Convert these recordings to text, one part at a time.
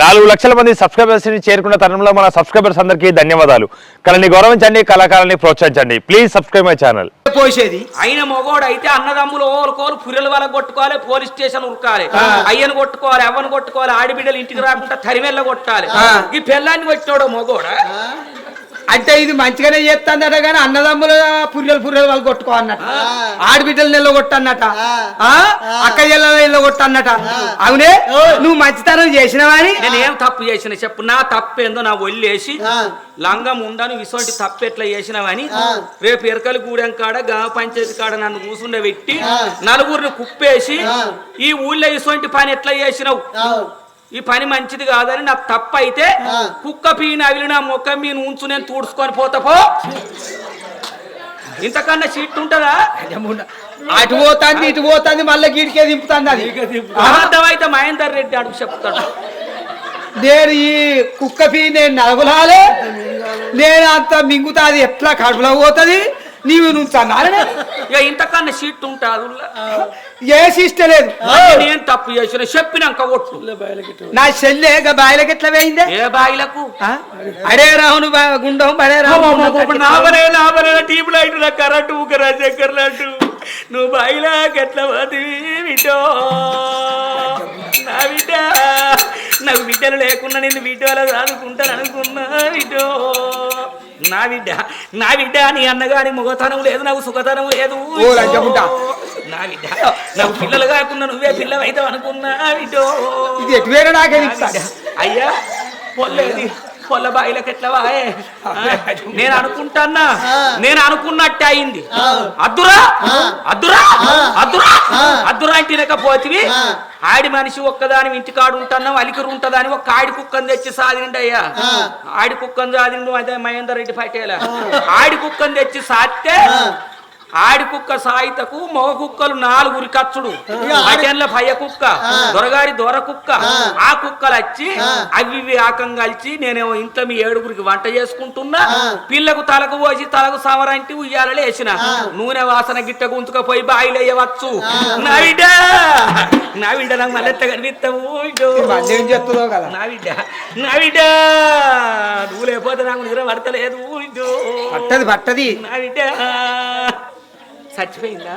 నాలుగు లక్షల మంది సబ్స్క్రైబర్స్ని చేరుకున్న తరుణంలో మన సబ్స్క్రైబర్స్ అందరికీ ధన్యవాదాలు. కళని గౌరవించండి కళాకారాన్ని ప్రోత్సహించండి. ప్లీజ్ సబ్స్క్రైబ్ మై ఛానల్ పోసేది. అయిన మొగోడు అయితే అన్నదమ్ములు ఓలుకోలు పుర్రెల వల్ల కొట్టుకోవాలి పోలీస్ స్టేషన్ ఉరకాలి. అయ్యను కొట్టుకోవాలి అవ్వను కొట్టుకోవాలి ఆడిబిడ్డలు ఇంటికి రాకుండా తరిమెల్ల కొట్టాలి. ఈ పెళ్ళాన్ని కొట్టినోడు మొగోడా? అంటే ఇది మంచిగానే చేస్తాందట కానీ అన్నదమ్ముల పుర్రెలు పుర్రెలు వాళ్ళు కొట్టుకో అన్నట. ఆడబిడ్డలు నెల కొట్టన్నట. ఆ? అక్క చెల్లెల నెల కొట్టన్నట. అవునే? నువ్వు మంచితనం చేసినవా అని నేను ఏం తప్పు చేసిన చెప్పు. నా తప్పు ఏందో నా ఒళ్ళేసి లంగం ఉండను ఇటువంటి తప్పు ఎట్లా చేసినావని రేపు ఎరకలు గూడెం కాడ గ్రామ పంచాయతీ కాడ నన్ను కూసుండే పెట్టి నలుగురిని కుప్పేసి ఈ ఊళ్ళో ఇటువంటి పని ఎట్లా చేసినావు? ఈ పని మంచిది కాదని నాకు తప్పు అయితే కుక్క పీన అవిలి నా మొక్క మీద ఉంచు నేను తూడ్చుకొని పోతా పో. ఇంతకన్నా సీట్ ఉంటుందా? అటు పోతాంది ఇటు పోతాంది మళ్ళీ గీడికే దింపుతాంది అది. అబద్ధమైతే మహేందర్ రెడ్డి అడుగు చెప్తాడు. నేను ఈ కుక్క పీ నేను నలగలాలే నేను అంత మింగుతాది ఎట్లా కడుపులో పోతుంది? నీవు అన్నారనే ఇక ఇంతకన్నా సీట్ ఉంటుంది ఏ సిస్టర్ లేదు. నేను తప్పు చేసిన చెప్పినాక కొట్టు. నా చెల్లె బాయిలకి ఎట్లా వేయిందే ఏ బాయిలకు? అడే రాహును బా- గుండం బడే రాహును నావరే నావరే టీప్ లైట్ నా కరెంటు ఊకరా చక్కెర నువ్వు బాయిలాకి ఎట్లా బిడ్డో? నా బిడ్డ నాకు బిడ్డలు లేకుండా నేను బిడ్డలో చదువుకుంటాను అనుకున్నా బిడ్డో. నా బిడ్డ నా బిడ్డ నీ అన్నగాని ముఖతనం లేదు నాకు సుఖతనం లేదు. నా బిడ్డ నాకు పిల్లలు కాకుండా నువ్వే పిల్లవైతావు అనుకున్నా బిడ్డో ఇది నాకే అయ్యా పొల్లేది పొల్ల బాయిలకు ఎట్లా వాయే నేను అనుకుంటాన్నా. నేను అనుకున్నట్టే అయింది. అద్దురా? అద్దురా? అద్దురా? అద్దురా అంటే ఆడి మనిషి ఒక్కదాని ఇంటికాడు ఉంటున్నావు అలికరు ఉంటదని ఒక ఆడి కుక్కని తెచ్చి సాదిండి అయ్యా ఆడి కుక్కని సాదిండు అదే మహేందర్ రెడ్డి పటేల. ఆడి కుక్కని తెచ్చి సాస్తే ఆడి కుక్క సాయితకు మగ కుక్కలు నాలుగురి కచ్చుడు. పటేన్ల పయ్య కుక్క దొరగారి దొర కుక్క. ఆ. కుక్కలు వచ్చి అవి ఆకం కలిసి నేనేమో ఇంట్లో మీ ఏడుగురికి వంట చేసుకుంటున్నా పిల్లకు తలకు పోసి తలకు సమరంటి ఉయ్యాలలో వేసిన. నూనె వాసన గిట్ట గుంతుకపోయి బాయిలేయవచ్చు నా బిడ్డ నా బిడ్డ నాకు మళ్ళీ కనిపిస్తాము మళ్ళీ ఏం చేస్తుందో కదా? నా బిడ్డ నా బిడ్డ నువ్వు లేకపోతే నాకు నిద్ర పడతలేదు. పట్టది పట్టది. నా బిడ్డ చచ్చిపోయిందా!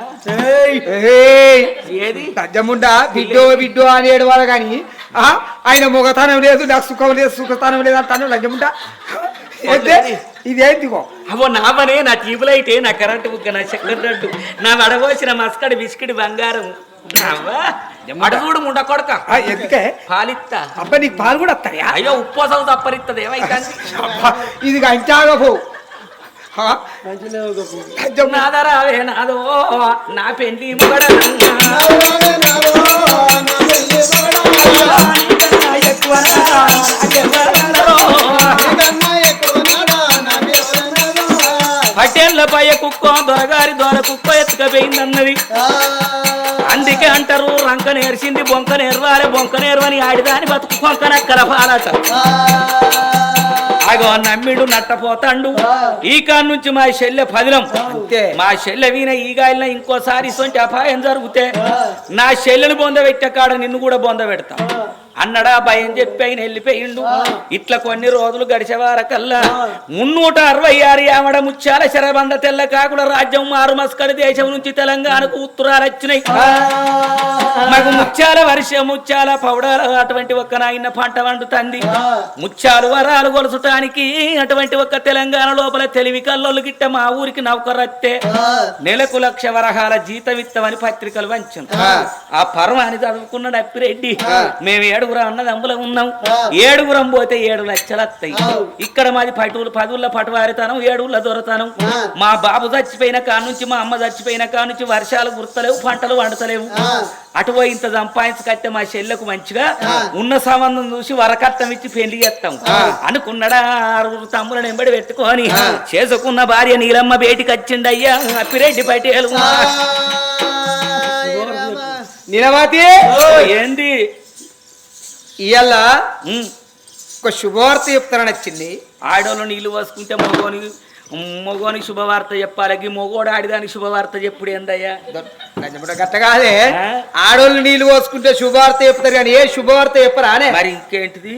ఏది? గజ్జముండ బిడ్డో బిడ్డో అని ఏడవాలి కానీ ఆ, ఆయన మొగతనం లేదు నాకు సుఖం లేదు సుఖతనం లేదు అంటాను లజ్జముండ. ఏంటే ఇదేంటిగో అవో నా పనే నా ట్యూబ్లైట్ నా కరెంటు బుక్క నా చక్కెరట్టు నా వడబోసిన మస్కడి బిస్కిడి బంగారం. అడుగుడు ముండ కొడక. ఆ, ఎందుకే? పాలిత్తా. అబ్బా నీకు పాలు కూడా వస్తాయా అయ్యో ఉప్పోసం తప్పరిత్తది ఏమైతే అబ్బా, ఇది? గజ్జముండ. నాదరావే నాదో నా పెళ్ళి పటేళ్ళ పయ్య కుక్క దొరగారి దొర కుక్క ఎత్తుకపోయిందన్నది. అందుకే అంటారు రంక నేర్చింది బొంక నేర్వాలి బొంక నేర్వని ఆడిదాని బతుకు కొంకనక్కల పాలట అగో నమ్మిడు నట్టపోతాండు. ఈ కాడ నుంచి మా చెల్లె పదిలం. మా చెల్లె వీణ ఈ గాలిన ఇంకోసారి ఇటువంటి అపాయం జరిగితే నా చెల్లెని బొంద పెట్టే కాడ నిన్ను కూడా బొంద పెడతా. అన్నడా భయం చెప్పి ఆయన వెళ్ళిపోయిండు. ఇట్లా కొన్ని రోజులు గడిచేవారకల్లా మున్నూట అరవై ఆరు ఆమడ ముత్యాల శరబంద తెల్ల కాకుల రాజ్యం మారు మస్కడి దేశం నుంచి తెలంగాణకు ఉత్తరాలు వచ్చినాయి. మాకు ముత్యాల వర్షం ముత్యాల పౌడాల అటువంటి ఒక్క నాయన పంట వండుతుంది. ముత్యాలు వరాలు గొలుసటానికి అటువంటి ఒక్క తెలంగాణ లోపల తెలివి కల్లోలు గిట్ట మా ఊరికి నౌకరత్తే. నెలకు లక్ష వరహాల జీతం ఇత్తమని పత్రికలు వంచం. ఆ. పర్వాన్ని చదువుకున్నాడు అప్పిరెడ్డి మేము ఏడుగురం అన్నదమ్ములం ఉన్నాం. ఏడుగురం పోతే ఏడు లక్షలు వస్తాయి. ఇక్కడ మాది పటువులు పదువుల పటువారితనం ఏడుగుల దొరతనం. మా బాబు చచ్చిపోయిన కాడ నుంచి మా అమ్మ చచ్చిపోయిన కాడ నుంచి వర్షాలు గుర్తలేవు పంటలు వండతలేవు అటు పోయి ఇంత సంపాదించకట్టే మా చెల్లెకు మంచిగా ఉన్న సంబంధం చూసి వరకట్నం ఇచ్చి పెళ్ళి చేస్తాం. అనుకున్నాడా ఆరుగురు తమ్ములను ఎంబడి పెట్టుకొని చేసుకున్న భార్య నీలమ్మ బేటికి వచ్చిండయ్యా అప్పిరెడ్డి పటేలు. నీలమతి! ఏంది? ఇవాళ ఒక శుభవార్త చెప్తానని వచ్చింది. ఆడోళ్ళు నీళ్ళు పోసుకుంటే మగోని మొగోనికి శుభవార్త చెప్పాలి మొగోడు ఆడిదానికి శుభవార్త చెప్పుడు ఏందయ్యా? గట్ట కాదే? ఆడోళ్ళు నీళ్ళు పోసుకుంటే శుభవార్త చెప్తారు కానీ ఏ శుభవార్త చెప్పరా అనే. మరి ఇంకేంటిది?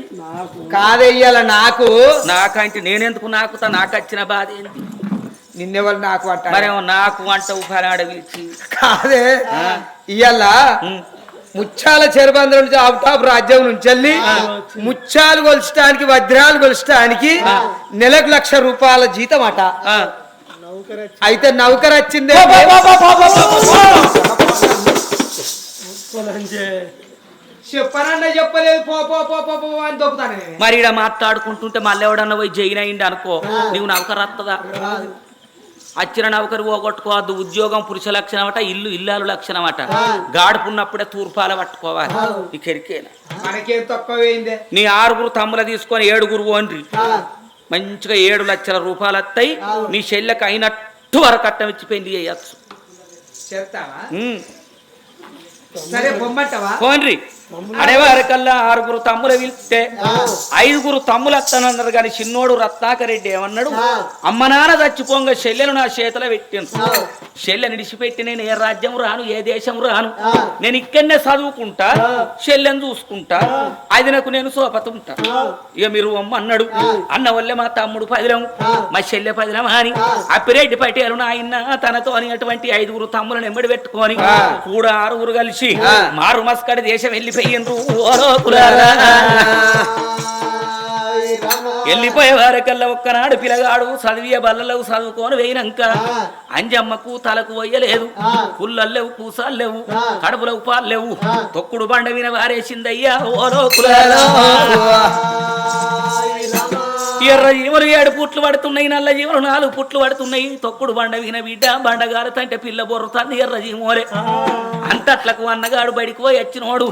కాదెయ్యాల నాకు. నాకంటే నేనెందుకు నాకుతా నాకు వచ్చిన బాధ ఏంటి నిన్నెవరు నాకు మరేమో నాకు వంట ఉపానాడ పిలిచి. కాదే. ఇయ్యాల ముత్యాల చెరబందరం నుంచి అవుట్ ఆఫ్ రాజ్యం నుంచి వెళ్ళి ముత్యాలు కొలుచడానికి వజ్రాలు కొలుచడానికి నెలకు లక్ష రూపాయల జీతం అట అయితే నౌకర్ వచ్చిందే చెప్పనన్నా చెప్పలేదు పో పో పో పో పో అని. మరి ఈడ మాట్లాడుకుంటుంటే మళ్ళీ ఎవడన్నా పోయి జైన్ అయింది అనుకో నీవు నౌకరు వస్తుందా వచ్చిన నౌకరు పోగొట్టుకోవద్దు ఉద్యోగం పురుష లక్షణం అట ఇల్లు ఇల్లాలు లక్షణం అట గాడుపున్నప్పుడే తూర్పాల పట్టుకోవాలి. ఈ కెరికేనా? మనకేం తక్కువైందే నీ ఆరుగురు తమ్ముల తీసుకొని ఏడుగురు ఓన్రి మంచిగా ఏడు లక్షల రూపాయలు వస్తాయి నీ చెల్లెకి అయినట్టు వరకట్టం ఇచ్చి పెళ్ళి చేయచ్చు. చెప్తావా. సరే బొమ్మంటావా పోన్రి. అడేవారికల్లా ఆరుగురు తమ్ములు పిలిస్తే ఐదుగురు తమ్ములు వస్తానన్నారు కానీ చిన్నోడు రత్నాకరెడ్డి ఏమన్నాడు? అమ్మ నాన్న చచ్చిపోంగ చెల్లెను నా చేతిలో పెట్టాను చెల్లెని విడిచిపెట్టి నేను ఏ రాజ్యం రాను ఏ దేశం రాను? నేను ఇక్కడనే చదువుకుంటా చెల్లెని చూసుకుంటా అది నాకు నేను సోపతుంటా. ఇక మీరు అమ్మ అన్నాడు అన్న వల్లే మా తమ్ముడు పదిలం మా చెల్లె పదిలం అని. అప్పిరెడ్డి పటేలు నాయన తనతో అటువంటి ఐదుగురు తమ్ములను ఎంబడి పెట్టుకొని కూడా ఆరుగురు కలిసి మారు మస్కడి దేశం వెళ్ళిపోయిండ్రు లోకులారా. వెళ్ళిపోయే వారికల్లా ఒక్కనాడు పిల్లగాడు చదివే బల్లలో చదువుకొని వేయినాక అంజమ్మకు తలకు వయ్యలేదు పుల్లలు లేవు కూసాలు లేవు కడుపులో ఉపాలు లేవు తొక్కుడు బండ విన వారేసిందయ్యా ఓ లోకులారా. ఎర్ర జీవులు ఏడు పుట్లు పడుతున్నాయి నల్ల జీవులు నాలుగు పుట్లు పడుతున్నాయి. తొక్కుడు బండ విన బిడ్డ బండగారు తంటే పిల్ల బొర్రుతాంది ఎర్ర జీమోలే అంతట్లకు అన్నగాడు బయటికి పోయి వచ్చినోడు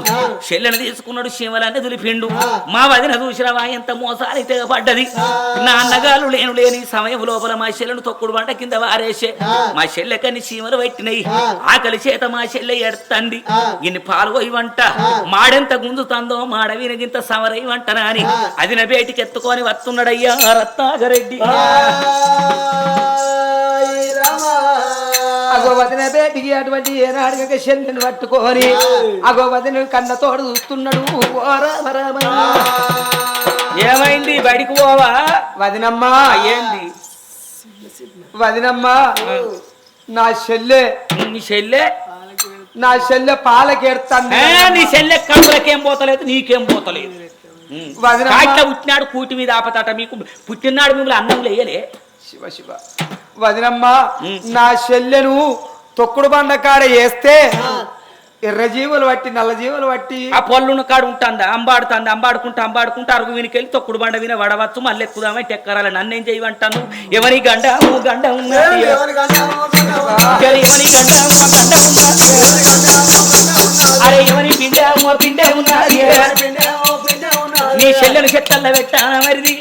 చెల్లెని తీసుకున్నాడు శివలన్నీ దులిపిండు. మా వదిన చూసినవా ఎంత మోసాలి తెగపడ్డది. నా అన్నగారు లేను లేని సమయం లోపల మా చెల్లెను తొక్కుడు బండ కింద వారేసే. మా చెల్లెకని చీమలు పెట్టినాయి. ఆకలి చేత మా చెల్లె ఎడతంది. ఇన్ని పాలు వంట. మాడెంత గుంజుతందో మాడ వినగింత సమరై వంటనా అని అది నా బేటికి ఎత్తుకొని వస్తున్నాడయ్యా రత్నాగరెడ్డి అగో వదిన బేటికి అటువంటి ఏనాడుగ చెల్లెని పట్టుకొని అగో వదిన కన్న తోడు చూస్తున్నాడు. ఓ రామ రామ. ఏమైంది? బయటికి పోవా? వదినమ్మా ఏంది? వదినమ్మా నా చెల్లె నీ చెల్లె? నా చెల్లె పాలకెడతాను ఏ, నీ చెల్లె కడుపులకేం పోతలేదు నీకేం పోతలేదు. కాట్ల పుట్టినాడు కూటి మీద ఆపతాట. మీకు పుట్టినాడు మిమ్మల్ని అన్నం లేయలే శివ శివ. వదినమ్మా. నా చెల్లెను తొక్కుడు బండ కాడ వేస్తే ఎర్ర జీవులు పట్టి నల్ల జీవులు పట్టి. ఆ పొల్లున్న కాడు ఉంటుందా? అంబాడుతుంది? అంబాడుకుంటా అంబాడుకుంటా అరుగు వినికెళ్ళి తొక్కుడు బండ విన వడవచ్చు మళ్ళీ ఎక్కుదామంటే ఎక్కరాలి నన్నేం చేయమంటాను? ఎవరి గండ గండ ఉన్నది ఎవరి గండ ఊ గండ ఉన్నది అరే ఎవరి పిండ ఊ పిండ ఉన్నది నీ చెల్లెని చెట్లల్లో పెట్టా మరిది.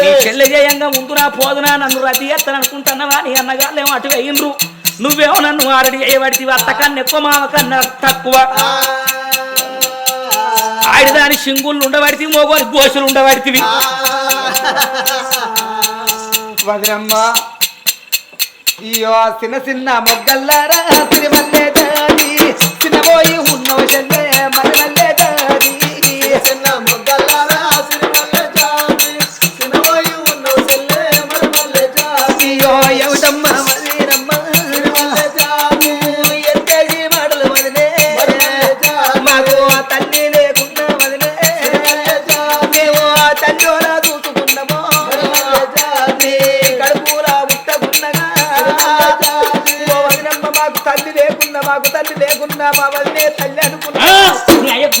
నీ చెల్లె చేయంగా ముందు నా పోదునా నన్ను రద్దీ చేస్తాను అనుకుంటున్నావా? నీ అన్నగాళ్ళేమో అటు వేయిండ్రు నువ్వేమో నన్ను ఆరడి చేయబడితే అత్త కన్నా ఎక్కువ మామ కన్నా తక్కువ. ఆడిదాని సింగుళ్ళు ఉండబడితే మోగోని గోసులు ఉండబడితివి. వదినమ్మా అయ్యో చిన్న చిన్న మొగ్గల్లారా దారి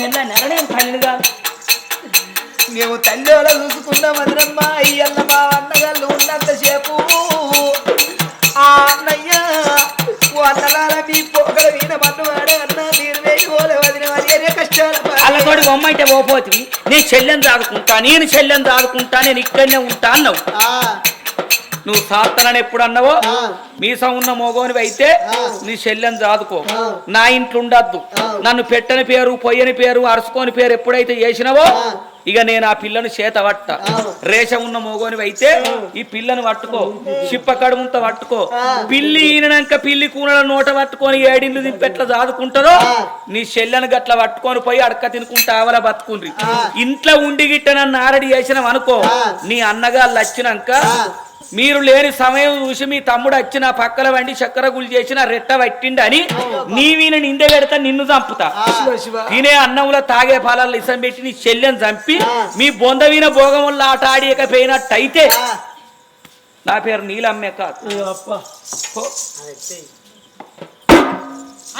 నీ పెళ్ళ నెరడేం తల్లిగా మేము తల్లిలో చూసుకున్నాం వదినమ్మ అయ్యన్న మా అన్నగాళ్ళు ఉన్నంతసేపు. ఆ అన్నయ్య ఓ అన్నలాల మీ పోకల వీణ మన్నవాడు అన్న మీరు వేయి ఓలే వదిన అది అనే కష్టాల పాలు. వాళ్ళతోటి బొమ్మంటే పోపోతివి. నేను చెల్లెని దాదుకుంటా నేను చెల్లెని దాదుకుంటా నేను ఇక్కడనే ఉంటా అన్నావు. నువ్వు సాత్తనని ఎప్పుడు అన్నావో. మీసం ఉన్న మోగోనివి అయితే. నీ చెల్లెని చాదుకో. నా ఇంట్లో ఉండద్దు. నన్ను పెట్టని పేరు పొయ్యని పేరు అరుచుకోని పేరు ఎప్పుడైతే చేసినావో. ఇక నేను ఆ పిల్లను చేత పట్ట. రేషం ఉన్న మోగోని అయితే ఈ పిల్లను పట్టుకో. చిప్ప కడుముంత పట్టుకో. పిల్లి ఈనక పిల్లి కూనల నోట పట్టుకొని ఏడిళ్ళు దింపెట్ల దాదుకుంటారో నీ చెల్లెను గట్ల పట్టుకొని పోయి అడక తినుకుంటా ఆవల బతుకుండ్రి. ఇంట్లో ఉండి గిట్ట నన్ను ఆరడి చేసినాం అనుకో నీ అన్నగాళ్ళు వచ్చినాక మీరు లేని సమయం చూసి మీ తమ్ముడు వచ్చిన పక్కల వండి చక్కెర గుళ్ళు చేసిన రెట్ట పట్టిండి అని నీ వీణ నింద పెడతా నిన్ను చంపుతా. తినే అన్నంలో తాగే పాలల్లో ఇసం పెట్టి నీ చెల్లెని చంపి మీ బొంద వీణ భోగం వల్ల ఆట ఆడియకపోయినట్టయితే నా పేరు నీలమ్మే కాదు.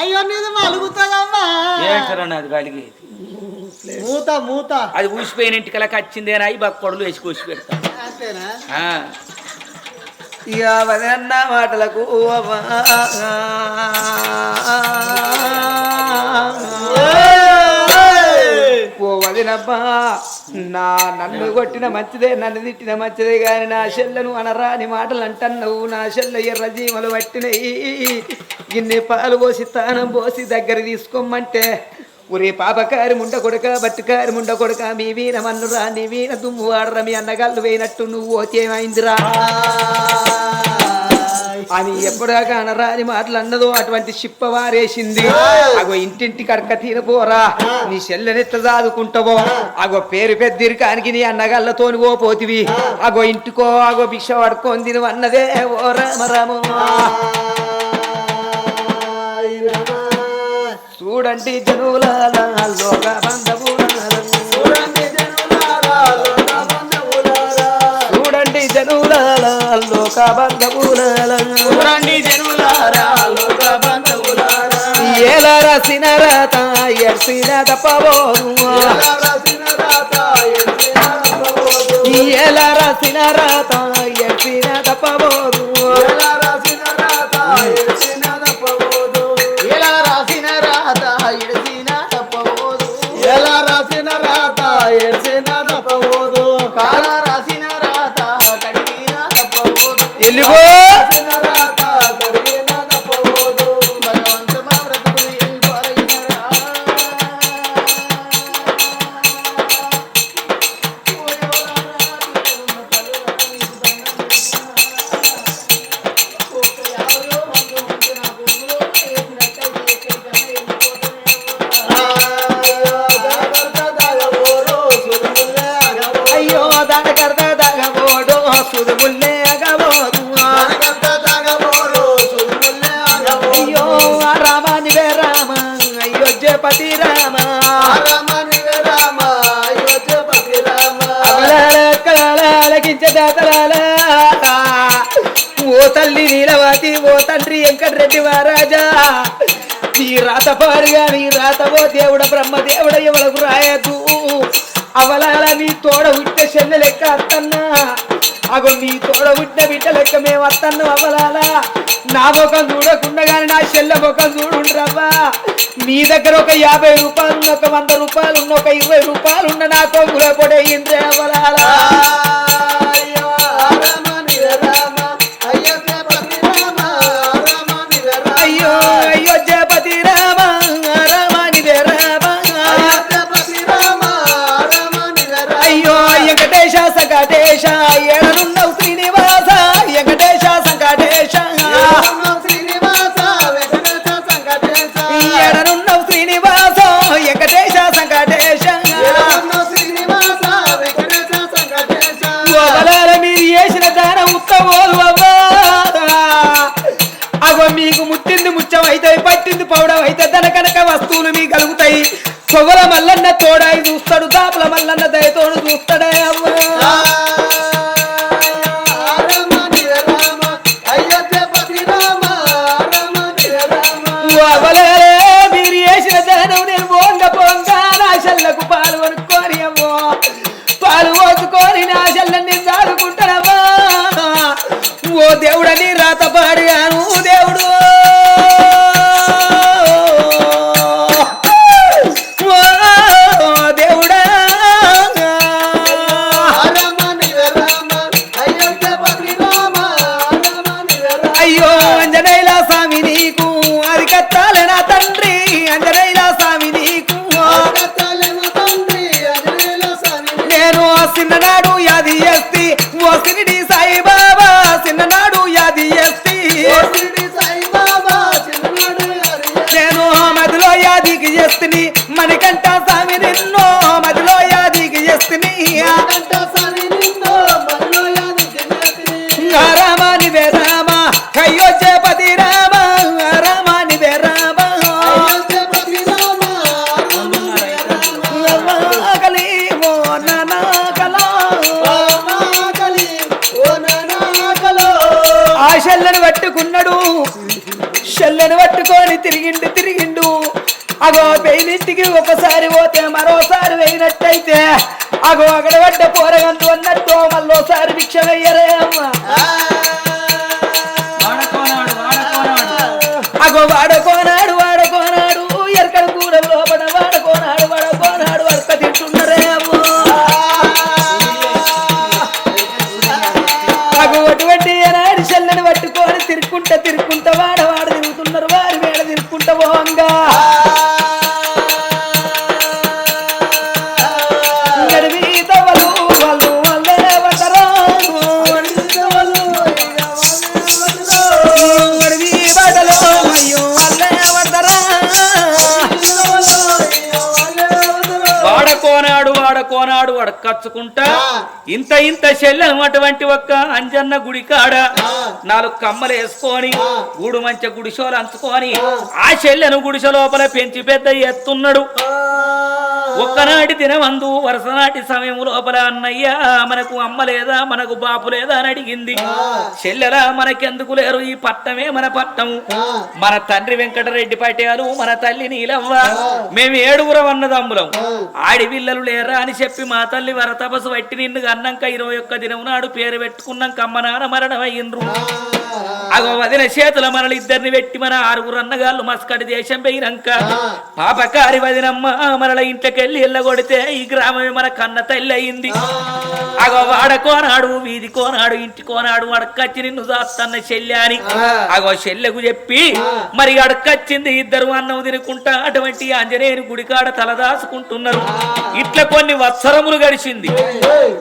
అయ్యో ఏంటరా కలిగేది మూత మూత. అది ఊసిపోయిన ఇంటికలకి వచ్చిందేనా? ఈ బక్కడలు వేసి కూసి పెడతా. అంతేనా? ఆ. ఇక వదన్న మాటలకు ఓ వదినబ్బా నా నన్ను కొట్టిన మంచిదే నన్ను తిట్టిన మంచిదే గాని నా చెల్లెను అనరాని మాటలు అంటన్నావు నా చెల్ల ఎర్ర జీమలు పట్టినయి. ఇన్ని పాలు పోసి తానం పోసి దగ్గర తీసుకోమంటే ఒరే పాపకారి ముండ కొడుక బట్టుకారి ముండ కొడుక మీ వీణ మన్నురా నీ వీణ దుమ్ము వాడరా మీ అన్నగాళ్ళు వేయినట్టు నువ్వు ఓకేమైందిరా అని ఎప్పుడాక అనరాని మాటలు అన్నదో అటువంటి చిప్ప వారేసింది. అగో ఇంటింటి కడక తినపోరా నీ చెల్లెనెట్ట చదువుకుంటావో అగో పేరు పెద్దిరికానికి నీ అన్నగల్లతోని ఓ పోతివి. అగో ఇంటికో అగో భిక్ష పడుకొని అన్నదే ఓ రామ రామ. చూడండి లోక బంధువులారా. చూడండి జనుల లోక బంధువులారా. ఏల రాసిన రాత ఎర్సిన తప్పబోదు ఏల రాసిన రాత ఎర్సిన తప్పబోదు ligou! రాత పారుగా నీ రాతవో దేవుడ బ్రహ్మ దేవుడ ఎవలకు రాయదు. అవలాల నీ తోడ ఉట్టే చెల్లె లెక్క అత్తన్నా. అగో నీ తోడ ఉట్టిన బిడ్డ లెక్క మేము అత్తన్ను అవలాల. నా ముఖం చూడకుండా నా చెల్లె ముఖం చూడుండ్రవ్వా. మీ దగ్గర ఒక యాభై రూపాయలు ఉన్న ఒక వంద రూపాయలు ఉన్న ఒక ఇరవై రూపాయలు ఉన్న నా కొంగుల కూడా ఇంద్రే అవలాల. ఏడనున్నవు శ్రీనివాస వెంకటేశ సంకటేశ. ఏడనున్నవు శ్రీనివాస వెంకటేశ సంకటేశ. వదలాల మీరు చేసిన దాన ఉత్తమోలు అవ్వా. అగో మీకు ముట్టింది ముచ్చం అయితే పట్టింది పౌడం అయితే వస్తువులు మీకు కలుగుతాయి. పొగల మల్లన్న తోడాయి చూస్తాడు దాపుల మల్లన్న దయతోడు చూస్తాడే అవ్వా. చెల్లని ఓ దేవుడని రాత ఓ నానాకలా. రామాకలి ఓ నానాకలో. ఆ షెల్లను పట్టుకున్నాడు. షెల్లను పట్టుకొని తిరిగిండు తిరిగిండు. అగో పెయినింటికి ఒకసారి పోతే మరోసారి వేయినట్టయితే అగో అక్కడ పడ్డ పోరగంతు అన్నట్టు మళ్ళోసారి భిక్ష వెయ్యరే అమ్మ వాడకోనాడు వాడకోనాడు వాడుకోనాడు వాడుకోనాడు ఎరకడ కూర లోపల వాడుకోనాడు వాడుకోనాడు వడక తింటున్నారే అమ్మ అటువంటి ఏనాడు చెల్లని పట్టుకొని తిరుక్కుంటా తిరుక్కుంటా వాడ వడకచ్చుకుంటా ఇంత ఇంత చెల్లెం అటువంటి ఒక్క అంజన్న గుడి కాడ నాలుగు కమ్మలు వేసుకొని గూడు మంచి గుడిసోలు అంచుకొని ఆ. చెల్లెను గుడిసె లోపల పెంచి పెద్ద ఎత్తున్నాడు. ఒక్కనాటి దినమందు వరుసనాటి సమయం లోపల అన్నయ్య మనకు అమ్మ లేదా మనకు బాపు లేదా అని అడిగింది. చెల్లెలా మనకెందుకు లేరు? ఈ పట్టమే మన పట్టము మన తండ్రి వెంకటరెడ్డి పట్యాలు మన తల్లి నీలవ్వ. మేము ఏడుగురం అన్నదమ్ములం. ఆడి పిల్లలు లేరా అని చెప్పి మా తల్లి వరతపసు వట్టి నిన్ను అన్నాక ఇరవై ఒక్క దినం నాడు పేరు పెట్టుకున్నాం కమ్మ నాన్న మరణం అయ్యిండ్రు అగో వదిన చేతుల మనలు ఇద్దరిని పెట్టి మన ఆరుగురు అన్నగాళ్ళు మస్కటి దేశం పోయినాక పాపకారి వదినమ్మ మనల ఇంట్లోకెళ్ళి ఎల్లగొడితే ఈ గ్రామమే మన కన్న తల్లి అయింది అగో వాడకోనాడు వీధి కోనాడు ఇంటి కోనాడు అడక్కచ్చి నిన్ను దాస్తన్న చెల్లె అని అగో చెల్లెకు చెప్పి మరి అడక్కచ్చింది ఇద్దరు అన్నం తినుకుంటా అటువంటి ఆంజనేయుని గుడికాడ తలదాసుకుంటున్నారు ఇట్లా కొన్ని వత్సరములు గడిచింది.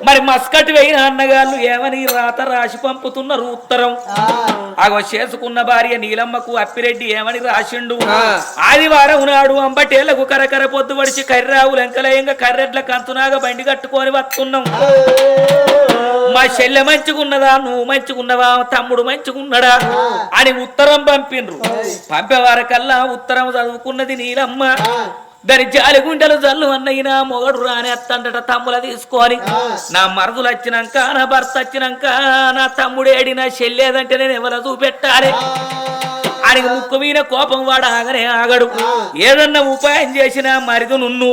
మరి మస్కటి వేయిన అన్నగాళ్ళు ఏమని రాత రాసి పంపుతున్నారు ఉత్తరం. అగో చేసుకున్న భార్య నీలమ్మకు అప్పిరెడ్డి ఏమని రాసిండు? ఆదివారం నాడు అంబటేళ్ళకు కరకర పొద్దు పడిచి కర్రావు లెంకలయంగా కర్రెడ్ల కంతునాగా బండి కట్టుకొని వస్తున్నాం మా చెల్లె మంచిగున్నదా? నువ్వు మంచిగున్నవా? తమ్ముడు మంచిగున్నడా? అని ఉత్తరం పంపిండ్రు పంపేవారకల్లా ఉత్తరం చదువుకున్నది నీలమ్మ. దాని జాలి గుండెలు జల్లు అన్నయ్య మొగడు రాని అత్తండట తమ్ముల తీసుకొని. నా మరదులు వచ్చినాక నా భర్త వచ్చినాక నా తమ్ముడేడి నా చెల్లేదంటే నేను ఎవరు చూపెట్టాలి. ముక్కు మీద కోపం వాడు ఆగనే ఆగడు ఏదన్నా ఉపాయం చేసినా మరిది నున్ను.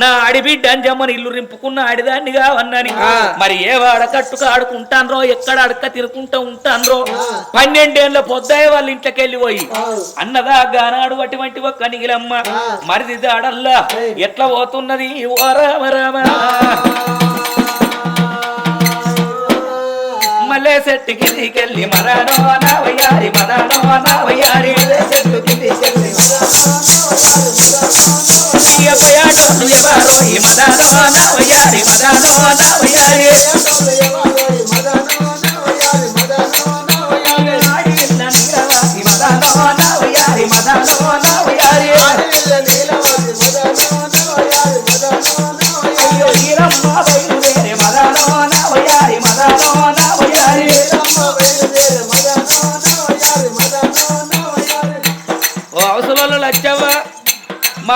నా అడిబిడ్డ అంజమ్మని ఇల్లు రింపుకున్న ఆడిదాన్ని కావన్నని మరి ఏ వాడ కట్టుక ఆడుకుంటాన్రో ఎక్కడ అడక తినుకుంటా ఉంటాన్రో. పన్నెండేళ్ళ పొద్దాయ వాళ్ళ ఇంట్లోకి వెళ్ళిపోయి అన్నదా గానాడు అటువంటి ఒక్క నిగిలమ్మ మరిది దాడల్లా ఎట్లా పోతున్నది? ఓ రామ రామ. మల్లె చెట్టుకి దికెళ్ళి మరానో నావయారి మరానో నావయారి చెట్టు మదానో నావయారి మదానో నావయారి ఆడిల్ల నీలవాసి మదానో నావయారి మదానో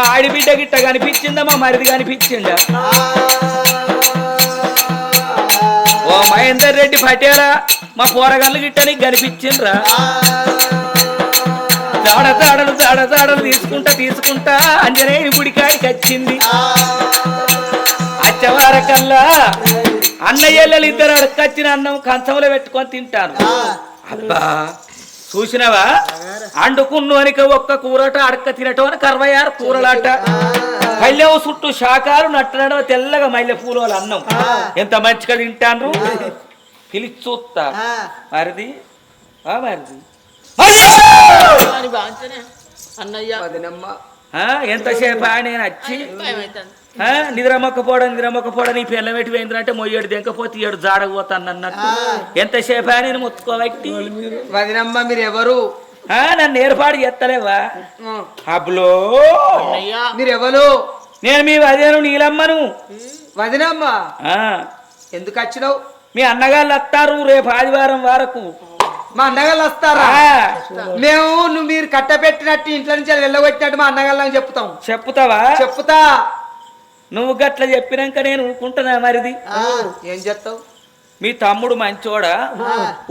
ఆడిబిడ్డ గిట్ట కనిపించిందా మా మరిది కనిపించిందా? ఓ మహేందర్ రెడ్డి పటేలా మా పోరగాళ్ళు గిట్ట నీకు కనిపించిండ్రా? దాడ దాడలు దాడ దాడలు తీసుకుంటా తీసుకుంటా అంజనేయుని గుడికాడికి వచ్చింది. అచ్చవారకల్లా అన్నయ్యలు ఇద్దరు అడకొచ్చిన అన్నం కంచంలో పెట్టుకొని తింటాను అబ్బా చూసినవా? అండుకున్నోనిక ఒక్క కూరట అడక్క తినటం అని ఆరు కూరలాట. కళ్యావు చుట్టూ శాఖలు నట్టడం తెల్లగా మల్లె పూల అన్నం. ఎంత మంచిగా తింటాను పిలిచి చూస్తా. మరిది? ఆ మరిది. అన్నయ్య. ఎంతసేపు నేను వచ్చి నిద్రమొక్కపోవడం నిద్రమొక్కపోవడం నీ పిల్ల పెట్టి పోయిందంటే మొయ్యడు దెంకపోతే ఏడు జాడకపోతాను అన్నట్టు. ఎంతసేపు నేను ముత్తుకోబట్టి వదినమ్మ మీరు ఎవరు ఆ, నన్ను ఏర్పాటు చేస్తలేవా అబ్బులో! మీరు ఎవరు నేను మీ వదిలేను నీలమ్మను. వదినమ్మ? ఎందుకు వచ్చినావు? మీ అన్నగాళ్ళు వస్తారు రేపు ఆదివారం వరకు. మా అన్నగాళ్ళు వస్తారా? మేము నువ్వు మీరు కట్టబెట్టినట్టు ఇంట్లో నుంచి వెళ్ళగొట్టినట్టు మా అన్నగాళ్ళని చెప్తాం. చెప్తావా చెప్తా నువ్వు గట్ల చెప్పినాక నేను ఊకుంటున్నా మరిది. ఏం చెప్తావు మీ తమ్ముడు మంచోడా?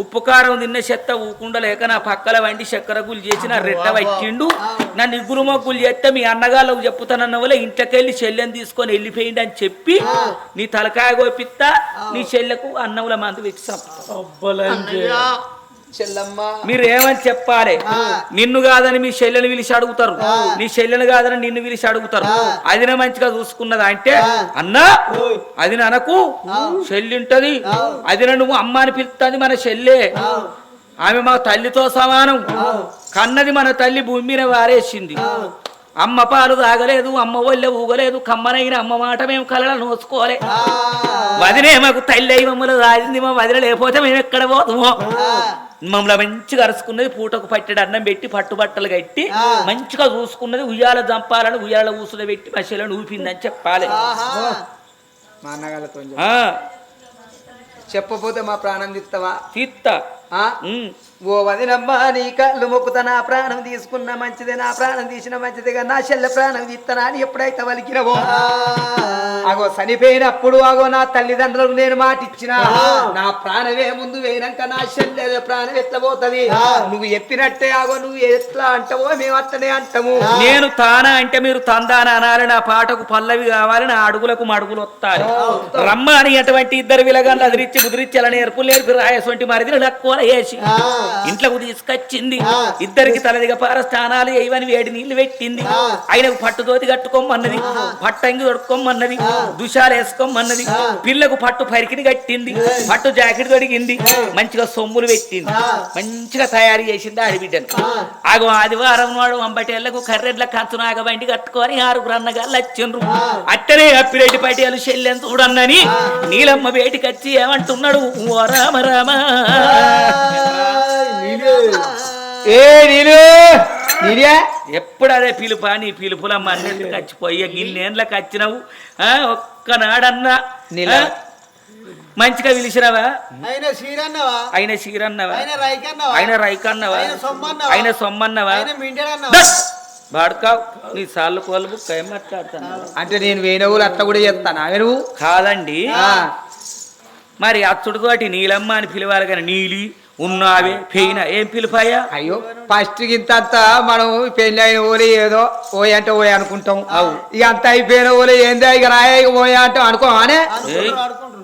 ఉప్పు కారం తిన్న చెత్త ఊకుండలేక నా పక్కల వండి చక్కెర గుళ్ళు చేసి నా రెట్ట పట్టిండు. నా నిగ్గురు మొగ్గులు చేస్తే మీ అన్నగాళ్ళకు చెప్పుతానన్న వల్ల ఇంట్లోకెళ్ళి చెల్లెని తీసుకొని వెళ్ళిపోయింది అని చెప్పి నీ తలకాయ గోపిత్తా నీ చెల్లెకు అన్నముల మందు తెచ్చి మీరు ఏమని చెప్పాలి? నిన్ను కాదని మీ చెల్లెని పిలిచి అడుగుతారు. నీ చెల్లెని కాదని నిన్ను పిలిచి అడుగుతారు. అదిన మంచిగా చూసుకున్నదా అంటే అన్నా అది అనకు చెల్లింటది. అది నువ్వు అమ్మ అని పిలుస్తుంది మన చెల్లె. ఆమె మా తల్లితో సమానం. కన్నది మన తల్లి భూమి మీద వారేసింది. అమ్మ పాలు తాగలేదు అమ్మ ఒళ్ళె ఊగలేదు కమ్మనైన అమ్మ మాట మేము కలల నోసుకోలే వదినే మాకు తల్లి అయి మమ్మల్ని రాజింది మా వదిన లేకపోతే మేము ఎక్కడ పోతామో మమ్మల్ని మంచిగా అరుచుకున్నది పూటకు పట్టెడు అన్నం పెట్టి పట్టుబట్టలు కట్టి మంచిగా చూసుకున్నది ఉయ్యాల జంపాలని ఉయ్యాల ఊసులు పెట్టి మసలను ఊపిందని చెప్పాలి మా అన్నగాళ్ళతో చెప్పు. ఆ, చెప్పపోతే మా ప్రాణం తీస్తావా? ఉమ్. ఓ వదినమ్మ నీ కళ్ళు మొక్కుతా నా ప్రాణం తీసుకున్న మంచిదే నా ప్రాణం తీసిన మంచిదిగా నా చెల్లె ప్రాణం తీస్తానా అని ఎప్పుడైతే వలికినవో. అగో చనిపోయినప్పుడు అగో నా తల్లిదండ్రులకు నేను మాట ఇచ్చిన నా ప్రాణమే ముందు వేయినాక నా చెల్లె ప్రాణం ఎట్లా పోతది? నువ్వు చెప్పినట్టే అగో నువ్వు ఎట్లా అంటావో మేము అట్లనే అంటాము. నేను తానా అంటే మీరు తందాన అనాలి నా పాటకు పల్లవి కావాలి నా అడుగులకు మడుగులు వస్తాయి. రమ్మ అని అటువంటి ఇద్దరు విలగాళ్ళు అదిరిచ్చి ముదిరిచ్చి అలా నేర్పు నేర్పి రాయసొంటి మరిదిని లక్కువ వేసి ఇంట్లోకి తీసుకొచ్చింది. ఇద్దరికి తలదిగ పార స్నానాలు వేయవని వేడి నీళ్ళు పెట్టింది. ఆయనకు పట్టుదోతి కట్టుకోమన్నది. పట్టంగి దొడుకోమన్నది దుషాలు వేసుకోమన్నది. పిల్లకు పట్టు పరికిని కట్టింది. పట్టు జాకెట్ తొడిగింది. మంచిగా సొమ్ములు పెట్టింది. మంచిగా తయారు చేసింది ఆడిబిడ్డను ఆగో ఆదివారం నాడు అంబటేళ్ళకు కర్రెడ్ల కంచు నాగబండి కట్టుకొని ఆరుగురు అన్నగాళ్ళు వచ్చిండ్రు. అట్టనే అప్పిరెడ్డి పటేలు చెల్లెని చూడన్నని నీలమ్మ బయటికి వచ్చి ఏమంటున్నాడు? ఓ రామ రామ. ఏ నీడియా ఎప్పుడు అదే పిలుపా నీ పిలుపులమ్మ అన్నింటికి వచ్చిపోయి గిన్నెండ్లకు వచ్చినావు ఆ, ఒక్కనాడన్నా. మంచిగా పిలిచినవా? ఆయన శ్రీరన్నవా? ఆయన రైకన్నవా? ఆయన సొమ్మన్నవా? వాడుకావు నీ సార్లు మాట్లాడుతున్నా అంటే నేను వేణవులు అట్లా కూడా చేస్తానా? నువ్వు కాదండి. మరి అచ్చుడుతోటి నీలమ్మ అని పిలవాలి కానీ నీలి ఉన్నావే పెయిన ఏం పిలిపాయా? అయ్యో ఫస్ట్ ఇంత మనం పెళ్ళి అయిన ఓలే ఏదో ఓయ్ అంటే ఓయ్ అనుకుంటాం. ఇక అంత అయిపోయిన ఓలే ఏందా ఇక రాయ ఓయా అంటే అనుకోమానే ఏయ్, ఆడుకుంటారు